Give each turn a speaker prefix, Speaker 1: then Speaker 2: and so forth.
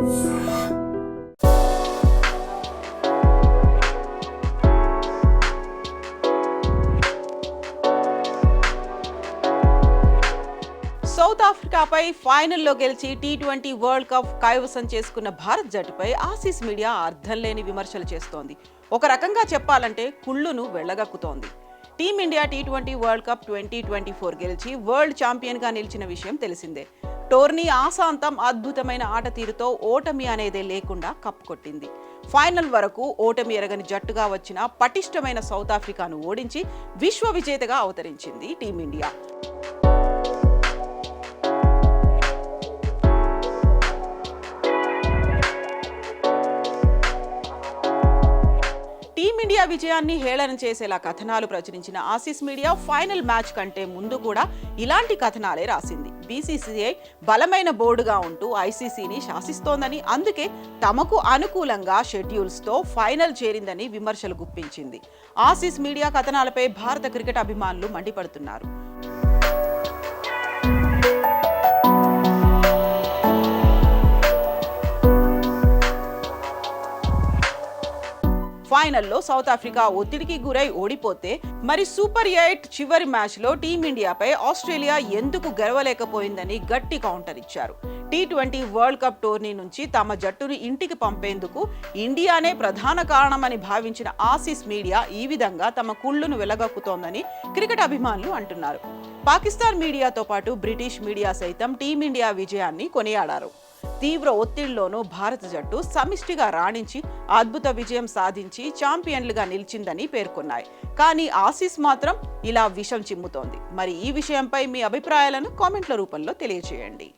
Speaker 1: South ఆఫ్రికాపై ఫైనల్లో గెలిచి tea twenty world cup కైవసం చేసుకున్న భారత్ జట్టుపై ఆసీస్ మీడియా అర్థం లేని విమర్శలు చేస్తోంది. ఒక రకంగా చెప్పాలంటే కుళ్ళును వెళ్ళగక్కుతోంది team India T twenty world cup twenty twenty four గెలిచి వరల్డ్ ఛాంపియన్గా నిలిచిన విషయం తెలిసిందే. టోర్నీ ఆశాంతం అద్భుతమైన ఆట తీరుతో ఓటమి అనేదే లేకుండా కప్పు కొట్టింది. ఫైనల్ వరకు ఓటమి ఎరగని జట్టుగా వచ్చిన పటిష్టమైన సౌత్ ఆఫ్రికాను ఓడించి విశ్వ విజేతగా అవతరించింది టీమిండియా. టీమిండియా విజయాన్ని హేళన చేసేలా కథనాలు ప్రచురించిన ఆసీస్ మీడియా ఫైనల్ మ్యాచ్ కంటే ముందు కూడా ఇలాంటి కథనాలే రాసింది. బీసీసీఐ బలమైన బోర్డుగా ఉంటూ ఐసీసీని శాసిస్తోందని అందుకే తమకు అనుకూలంగా షెడ్యూల్స్తో ఫైనల్ చేరిందని విమర్శలు గుప్పించింది. ఆసీస్ మీడియా కథనాలపై భారత క్రికెట్ అభిమానులు మండిపడుతున్నారు. ఫైనల్లో సౌత్ ఆఫ్రికా ఒత్తిడికి గురై ఓడిపోతే మరి సూపర్ ఎయిట్ చివరి మ్యాచ్లో టీమిండియాపై ఆస్ట్రేలియా ఎందుకు గెలవలేకపోయిందని గట్టి కౌంటర్ ఇచ్చారు. T twenty world cup tourney నుంచి తమ జట్టును ఇంటికి పంపేందుకు ఇండియానే ప్రధాన కారణమని భావించిన ఆసీస్ మీడియా ఈ విధంగా తమ కుళ్ళును వెలగక్కుతోందని క్రికెట్ అభిమానులు అంటున్నారు. పాకిస్తాన్ మీడియాతో పాటు బ్రిటిష్ మీడియా సైతం టీమిండియా విజయాన్ని కొనియాడారు. తీవ్ర ఒత్తిడిలోనూ భారత జట్టు సమిష్టిగా రాణించి అద్భుత విజయం సాధించి ఛాంపియన్లుగా నిలిచిందని పేర్కొన్నాయి. కానీ ఆసీస్ మాత్రం ఇలా విషం చిమ్ముతోంది. మరి ఈ విషయంపై మీ అభిప్రాయాలను కామెంట్ల రూపంలో తెలియజేయండి